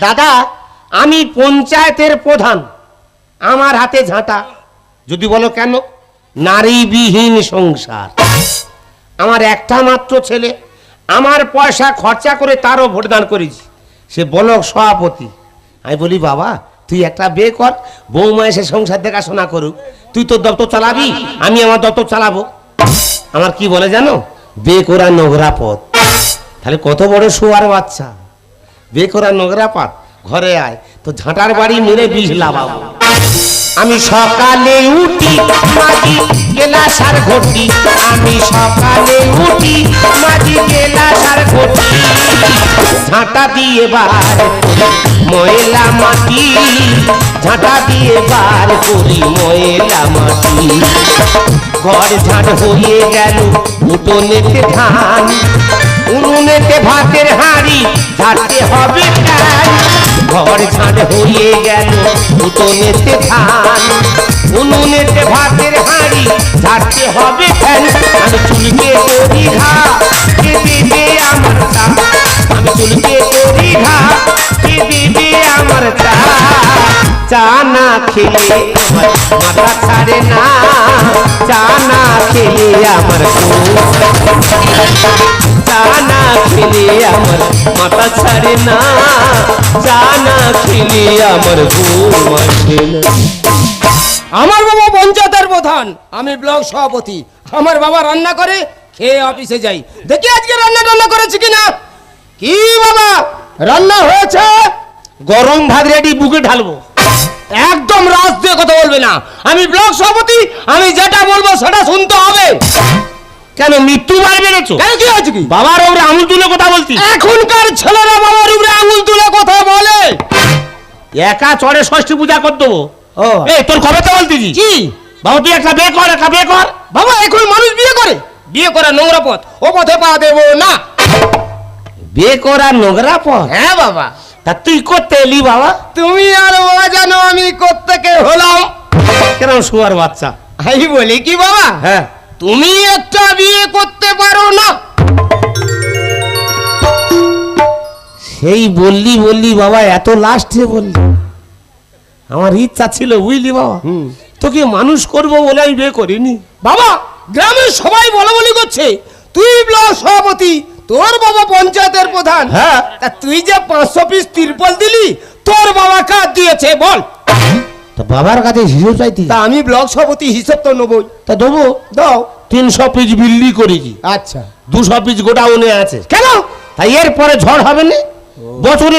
দাদা, আমি পঞ্চায়েতের প্রধান। আমার হাতে ঝাঁটা। যদি বলো কেন? নারীবিহীন সংসার। আমার একটা মাত্র ছেলে। আমার পয়সা খরচা করে তারও ভোটদান করেছি। সে বলক সভাপতি। আমি বলি, বাবা, তুই একটা বিয়ে কর। বৌমা এসে সংসার দেখাশোনা করুক। তুই তোর দপ্তর চালাবি, আমি আমার দপ্তর চালাবো। আমার কি বলে জানো? বে করা নোংরা পথ। তাহলে কত বড় শোয়ার বাচ্চা। বিয়ে করা নোংরা পাত, ঘরে আয়, তো ঝাঁটার বাড়ি মেরে বিষ লাভাবো আমি সকালে উঠি মাঝি গেলাস আর ঘটি। আমি সকালে উঠি মাঝি গেলাস আর ঘটি। ঝাঁটা দিয়ে বার ময়লা মাটি। ঝাঁটা দিয়ে বার করি, ময়লা মাটি। ঘর ঝাঁট হয়ে গেল, উঠোনেতে ধান, উনুনেতে ভাতের হাঁড়ি। ঝাড়তে হবে টান ঘর ঝাঁট হয়ে গেল উঠোনেতে ধান। উনুনেতে ভাতের হাঁড়ি ঝাড়তে হবে ফ্যান। আমি চুলকে করি ঘা, কে দেবে আমার চা আমি চুলকে করি ঘা, কে দেবে আমার চা চা না খেলে আমার মাথা ছাড়ে না। চা না খেলে আমার ঘুম চা না খেলে আমার, মাথা ছাড়ে না। চা না খেলে আমার আমার বাবা পঞ্চায়েতের প্রধান, আমি ব্লক সভাপতি। আমার বাবা রান্না করে, খেয়ে অফিসে যাই। দেখি আজকে রান্না টান্না করেছে কিনা? কি বাবা? রান্না হয়েছে? গরম ভাত রেডি বুকে ঢালবো। একদম রাস দিয়ে কথা বলবে না। আমি ব্লক সভাপতি, আমি যেটা বলব সেটা শুনতে হবে। কেন মৃত্যু বার বেড়েছো কেন কি হয়েছে কি? বাবার ওপরে আঙুল তুলে কথা বলছি এখনকার ছেলেরা বাবার উপরে আঙুল তুলে কথা বলে। একা চড়ে ষষ্ঠী পূজা কর দেবো। ও। এই তোর কবে তো বলতেছি কি? বাবা তুই একটা বিয়ে কর একটা বিয়ে কর। বাবা এখন মানুষ বিয়ে করে? বিয়ে করা নোংরা পথ। ও পথে পা দেবো না। বিয়ে করা নোংরা পথ? হ্যাঁ বাবা। তা তুই করতে এলি বাবা? তুমি আর ও জানো আমি কোত্থেকে হলাম? কেন শুয়ার বাচ্চা? আমি বলি কি বাবা? হ্যাঁ। তুমি একটা বিয়ে করতে পারো না। সেই বললি বললি বাবা এত লাস্টে বললি। আমার ইচ্ছা ছিল বুঝলি বাবা? তোকে মানুষ করব বলে আমি বিয়ে করিনি। বাবা গ্রামের সবাই বলা বলি করছে। তুই ব্লক সভাপতি তোর বাবা পঞ্চায়েতের প্রধান। হ্যাঁ। তুই যে পাঁচশো পিস তিরপল দিলি তোর বাবা কার দিয়েছে বল। তো বাবার কাছে হিসেব চাইতি? তা আমি ব্লক সভাপতি হিসেব তো নেবই। তা দেবো। দাও। তিনশো পিস বিল্লি করেছি আচ্ছা। দুশো পিস গোডাউনে আছে। কেন? তাই এরপরে ঝড় হবে না? বছরে